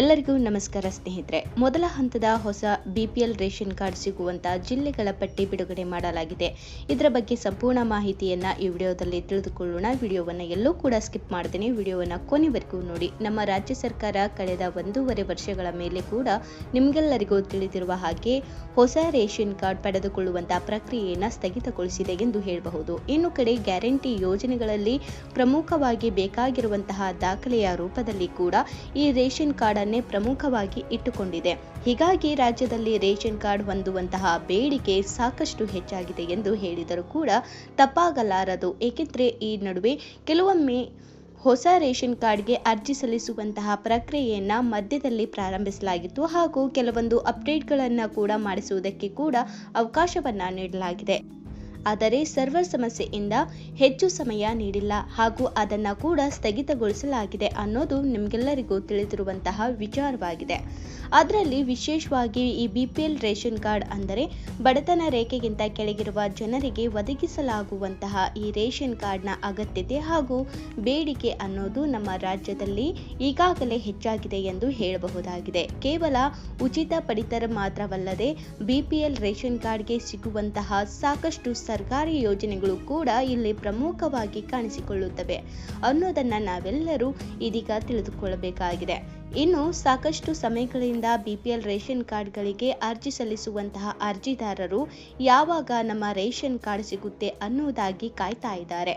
ಎಲ್ಲರಿಗೂ ನಮಸ್ಕಾರ ಸ್ನೇಹಿತರೆ. ಮೊದಲ ಹಂತದ ಹೊಸ ಬಿಪಿಎಲ್ ರೇಷನ್ ಕಾರ್ಡ್ ಸಿಗುವಂತ ಜಿಲ್ಲೆಗಳ ಪಟ್ಟಿ ಬಿಡುಗಡೆ ಮಾಡಲಾಗಿದೆ. ಇದರ ಬಗ್ಗೆ ಸಂಪೂರ್ಣ ಮಾಹಿತಿಯನ್ನ ಈ ವಿಡಿಯೋದಲ್ಲಿ ತಿಳಿದುಕೊಳ್ಳೋಣ. ವಿಡಿಯೋವನ್ನು ಎಲ್ಲೂ ಕೂಡ ಸ್ಕಿಪ್ ಮಾಡ್ತೀನಿ ವಿಡಿಯೋವನ್ನ ಕೊನೆವರೆಗೂ ನೋಡಿ. ನಮ್ಮ ರಾಜ್ಯ ಸರ್ಕಾರ ಕಳೆದ ಒಂದೂವರೆ ವರ್ಷಗಳ ಮೇಲೆ ಕೂಡ ನಿಮ್ಗೆಲ್ಲರಿಗೂ ತಿಳಿದಿರುವ ಹಾಗೆ ಹೊಸ ರೇಷನ್ ಕಾರ್ಡ್ ಪಡೆದುಕೊಳ್ಳುವಂತಹ ಪ್ರಕ್ರಿಯೆಯನ್ನ ಸ್ಥಗಿತಗೊಳಿಸಿದೆ ಎಂದು ಹೇಳಬಹುದು. ಇನ್ನು ಕಡೆ ಗ್ಯಾರಂಟಿ ಯೋಜನೆಗಳಲ್ಲಿ ಪ್ರಮುಖವಾಗಿ ಬೇಕಾಗಿರುವಂತಹ ದಾಖಲೆಯ ರೂಪದಲ್ಲಿ ಕೂಡ ಈ ರೇಷನ್ ಕಾರ್ಡ್ ಅನ್ನೇ ಪ್ರಮುಖವಾಗಿ ಇಟ್ಟುಕೊಂಡಿದೆ. ಹೀಗಾಗಿ ರಾಜ್ಯದಲ್ಲಿ ರೇಷನ್ ಕಾರ್ಡ್ ಹೊಂದುವಂತಹ ಬೇಡಿಕೆ ಸಾಕಷ್ಟು ಹೆಚ್ಚಾಗಿದೆ ಎಂದು ಹೇಳಿದರೂ ಕೂಡ ತಪ್ಪಾಗಲಾರದು. ಏಕೆಂದರೆ ಈ ನಡುವೆ ಕೆಲವೊಮ್ಮೆ ಹೊಸ ರೇಷನ್ ಕಾರ್ಡ್ಗೆ ಅರ್ಜಿ ಸಲ್ಲಿಸುವಂತಹ ಪ್ರಕ್ರಿಯೆಯನ್ನು ಮಧ್ಯದಲ್ಲಿ ಪ್ರಾರಂಭಿಸಲಾಗಿತ್ತು ಹಾಗೂ ಕೆಲವೊಂದು ಅಪ್ಡೇಟ್ಗಳನ್ನು ಕೂಡ ಮಾಡಿಸುವುದಕ್ಕೆ ಕೂಡ ಅವಕಾಶವನ್ನ ನೀಡಲಾಗಿದೆ. ಆದರೆ ಸರ್ವರ್ ಸಮಸ್ಯೆಯಿಂದ ಹೆಚ್ಚು ಸಮಯ ನೀಡಿಲ್ಲ ಹಾಗೂ ಅದನ್ನು ಕೂಡ ಸ್ಥಗಿತಗೊಳಿಸಲಾಗಿದೆ ಅನ್ನೋದು ನಿಮಗೆಲ್ಲರಿಗೂ ತಿಳಿದಿರುವಂತಹ ವಿಚಾರವಾಗಿದೆ. ಅದರಲ್ಲಿ ವಿಶೇಷವಾಗಿ ಈ B P L ration card ಅಂದರೆ ಬಡತನ ರೇಖೆಗಿಂತ ಕೆಳಗಿರುವ ಜನರಿಗೆ ಒದಗಿಸಲಾಗುವಂತಹ ಈ ರೇಷನ್ ಕಾರ್ಡ್ನ ಅಗತ್ಯತೆ ಹಾಗೂ ಬೇಡಿಕೆ ಅನ್ನೋದು ನಮ್ಮ ರಾಜ್ಯದಲ್ಲಿ ಈಗಾಗಲೇ ಹೆಚ್ಚಾಗಿದೆ ಎಂದು ಹೇಳಬಹುದಾಗಿದೆ. ಕೇವಲ ಉಚಿತ ಪಡಿತರ ಮಾತ್ರವಲ್ಲದೆ ಬಿಪಿಎಲ್ ರೇಷನ್ ಕಾರ್ಡ್ಗೆ ಸಿಗುವಂತಹ ಸಾಕಷ್ಟು ಸರ್ಕಾರಿ ಯೋಜನೆಗಳು ಕೂಡ ಇಲ್ಲಿ ಪ್ರಮುಖವಾಗಿ ಕಾಣಿಸಿಕೊಳ್ಳುತ್ತವೆ. ಅನ್ನೋದನ್ನ ನಾವೆಲ್ಲರೂ ಇದೀಗ ತಿಳಿದುಕೊಳ್ಳಬೇಕಾಗಿದೆ. ಇನ್ನು ಸಾಕಷ್ಟು ಸಮಯಗಳಿಂದ ಬಿಪಿಎಲ್ ರೇಷನ್ ಕಾರ್ಡ್ಗಳಿಗೆ ಅರ್ಜಿ ಸಲ್ಲಿಸುವಂತಹ ಅರ್ಜಿದಾರರು ಯಾವಾಗ ನಮ್ಮ ರೇಷನ್ ಕಾರ್ಡ್ ಸಿಗುತ್ತೆ ಅನ್ನುವುದಾಗಿ ಕಾಯ್ತಾ ಇದ್ದಾರೆ.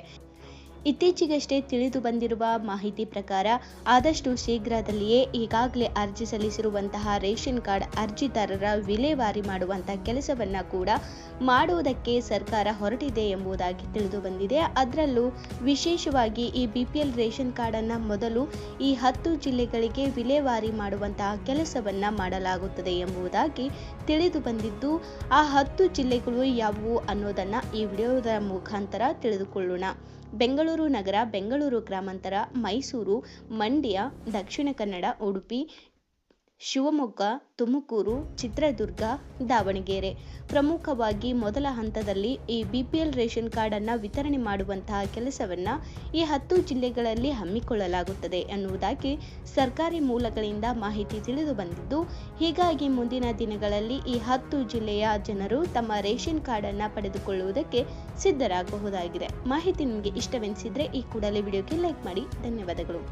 ಇತ್ತೀಚೆಗಷ್ಟೇ ತಿಳಿದು ಬಂದಿರುವ ಮಾಹಿತಿ ಪ್ರಕಾರ ಆದಷ್ಟು ಶೀಘ್ರದಲ್ಲಿಯೇ ಈಗಾಗಲೇ ಅರ್ಜಿ ಸಲ್ಲಿಸಿರುವಂತಹ ರೇಷನ್ ಕಾರ್ಡ್ ಅರ್ಜಿದಾರರ ವಿಲೇವಾರಿ ಮಾಡುವಂತಹ ಕೆಲಸವನ್ನ ಕೂಡ ಮಾಡುವುದಕ್ಕೆ ಸರ್ಕಾರ ಹೊರಟಿದೆ ಎಂಬುದಾಗಿ ತಿಳಿದು ಬಂದಿದೆ. ಅದರಲ್ಲೂ ವಿಶೇಷವಾಗಿ ಈ ಬಿ ಪಿ ಎಲ್ ರೇಷನ್ ಕಾರ್ಡನ್ನು ಮೊದಲು ಈ ಹತ್ತು ಜಿಲ್ಲೆಗಳಿಗೆ ವಿಲೇವಾರಿ ಮಾಡುವಂತಹ ಕೆಲಸವನ್ನ ಮಾಡಲಾಗುತ್ತದೆ ಎಂಬುದಾಗಿ ತಿಳಿದು ಬಂದಿದ್ದು, ಆ ಹತ್ತು ಜಿಲ್ಲೆಗಳು ಯಾವುವು ಅನ್ನೋದನ್ನ ಈ ವಿಡಿಯೋದ ಮುಖಾಂತರ ತಿಳಿದುಕೊಳ್ಳೋಣ. ಬೆಂಗಳೂರು ನಗರ ಬೆಂಗಳೂರು ಗ್ರಾಮಾಂತರ ಮೈಸೂರು ಮಂಡ್ಯ ದಕ್ಷಿಣ ಕನ್ನಡ ಉಡುಪಿ ಶಿವಮೊಗ್ಗ, ತುಮಕೂರು, ಚಿತ್ರದುರ್ಗ, ದಾವಣಗೆರೆ. ಪ್ರಮುಖವಾಗಿ ಮೊದಲ ಹಂತದಲ್ಲಿ ಈ ಬಿ ಪಿ ಎಲ್ ರೇಷನ್ ಕಾರ್ಡನ್ನು ವಿತರಣೆ ಮಾಡುವಂತಹ ಕೆಲಸವನ್ನು ಈ ಹತ್ತು ಜಿಲ್ಲೆಗಳಲ್ಲಿ ಹಮ್ಮಿಕೊಳ್ಳಲಾಗುತ್ತದೆ ಎನ್ನುವುದಾಗಿ ಸರ್ಕಾರಿ ಮೂಲಗಳಿಂದ ಮಾಹಿತಿ ತಿಳಿದು ಬಂದಿದ್ದು, ಹೀಗಾಗಿ ಮುಂದಿನ ದಿನಗಳಲ್ಲಿ ಈ ಹತ್ತು ಜಿಲ್ಲೆಯ ಜನರು ತಮ್ಮ ರೇಷನ್ ಕಾರ್ಡನ್ನು ಪಡೆದುಕೊಳ್ಳುವುದಕ್ಕೆ ಸಿದ್ಧರಾಗಬಹುದಾಗಿದೆ. ಮಾಹಿತಿ ನಿಮಗೆ ಇಷ್ಟವೆನಿಸಿದ್ರೆ ಈ ಕೂಡಲೇ ವಿಡಿಯೋಗೆ ಲೈಕ್ ಮಾಡಿ. ಧನ್ಯವಾದಗಳು.